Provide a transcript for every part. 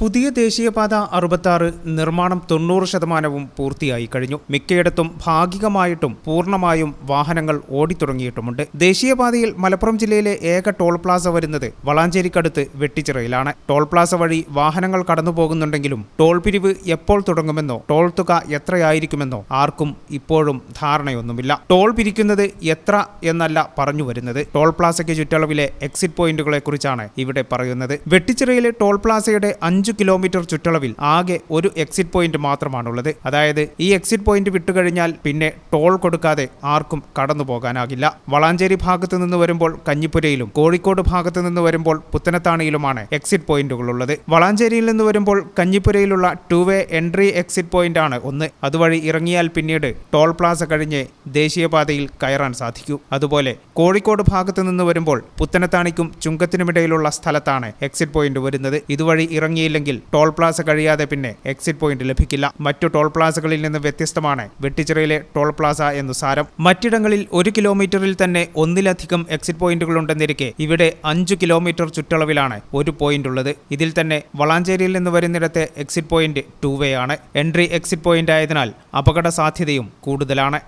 പുതിയ ദേശീയപാത അറുപത്താറ് നിർമ്മാണം തൊണ്ണൂറ് ശതമാനവും പൂർത്തിയായി കഴിഞ്ഞു. മിക്കയിടത്തും ഭാഗികമായിട്ടും പൂർണമായും വാഹനങ്ങൾ ഓടിത്തുടങ്ങിയിട്ടുമുണ്ട്. ദേശീയപാതയിൽ മലപ്പുറം ജില്ലയിലെ ഏക ടോൾ പ്ലാസ വരുന്നത് വളാഞ്ചേരിക്കടുത്ത് വെട്ടിച്ചിറയിലാണ്. ടോൾ പ്ലാസ വഴി വാഹനങ്ങൾ കടന്നുപോകുന്നുണ്ടെങ്കിലും ടോൾ പിരിവ് എപ്പോൾ തുടങ്ങുമെന്നോ ടോൾ തുക എത്രയായിരിക്കുമെന്നോ ആർക്കും ഇപ്പോഴും ധാരണയൊന്നുമില്ല. ടോൾ പിരിക്കുന്നത് എത്ര എന്നല്ല പറഞ്ഞു വരുന്നത് ടോൾ പ്ലാസയ്ക്ക് ചുറ്റളവിലെ എക്സിറ്റ് പോയിന്റുകളെക്കുറിച്ചാണ് ഇവിടെ പറയുന്നത്. വെട്ടിച്ചിറയിലെ ടോൾ പ്ലാസയുടെ അഞ്ച് കിലോമീറ്റർ ചുറ്റളവിൽ ആകെ ഒരു എക്സിറ്റ് പോയിന്റ് മാത്രമാണുള്ളത്. അതായത് ഈ എക്സിറ്റ് പോയിന്റ് വിട്ടുകഴിഞ്ഞാൽ പിന്നെ ടോൾ കൊടുക്കാതെ ആർക്കും കടന്നു പോകാനാകില്ല. വളാഞ്ചേരി ഭാഗത്ത് നിന്ന് വരുമ്പോൾ കഞ്ഞിപ്പുരയിലും കോഴിക്കോട് ഭാഗത്ത് നിന്ന് വരുമ്പോൾ പുത്തനത്താണിയിലുമാണ് എക്സിറ്റ് പോയിന്റുകൾ ഉള്ളത് വളാഞ്ചേരിയിൽ നിന്ന് വരുമ്പോൾ കഞ്ഞിപ്പുരയിലുള്ള two way entry exit point ആണ് ഒന്ന്. അതുവഴി ഇറങ്ങിയാൽ പിന്നീട് ടോൾ പ്ലാസ കഴിഞ്ഞ് ദേശീയപാതയിൽ കയറാൻ സാധിക്കൂ. അതുപോലെ കോഴിക്കോട് ഭാഗത്ത് നിന്ന് വരുമ്പോൾ പുത്തനത്താണിക്കും ചുങ്കത്തിനുമിടയിലുള്ള സ്ഥലത്താണ് എക്സിറ്റ് പോയിന്റ് വരുന്നത്. ഇതുവഴി ഇറങ്ങിയില്ലെങ്കിൽ ടോൾ പ്ലാസ കഴിയാതെ പിന്നെ എക്സിറ്റ് പോയിന്റ് ലഭിക്കില്ല. മറ്റു ടോൾ പ്ലാസകളിൽ നിന്ന് വ്യത്യസ്തമാണ് വെട്ടിച്ചിറയിലെ ടോൾ പ്ലാസ എന്ന് സാരം. മറ്റിടങ്ങളിൽ ഒരു കിലോമീറ്ററിൽ തന്നെ ഒന്നിലധികം എക്സിറ്റ് പോയിന്റുകൾ ഉണ്ടെന്നിരിക്കെ ഇവിടെ അഞ്ചു കിലോമീറ്റർ ചുറ്റളവിലാണ് ഒരു പോയിന്റ് ഉള്ളത് ഇതിൽ തന്നെ വളാഞ്ചേരിയിൽ നിന്ന് വരുന്നിടത്തെ എക്സിറ്റ് പോയിന്റ് ടൂ വേ ആണ്. എൻട്രി എക്സിറ്റ് പോയിന്റ് ആയതിനാൽ അപകട സാധ്യതയും കൂടുതലാണ്.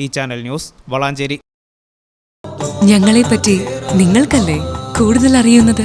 ഈ ചാനൽ ന്യൂസ് വളാഞ്ചേരി. ഞങ്ങളെപ്പറ്റി നിങ്ങൾക്കല്ലേ കൂടുതൽ അറിയുന്നത്?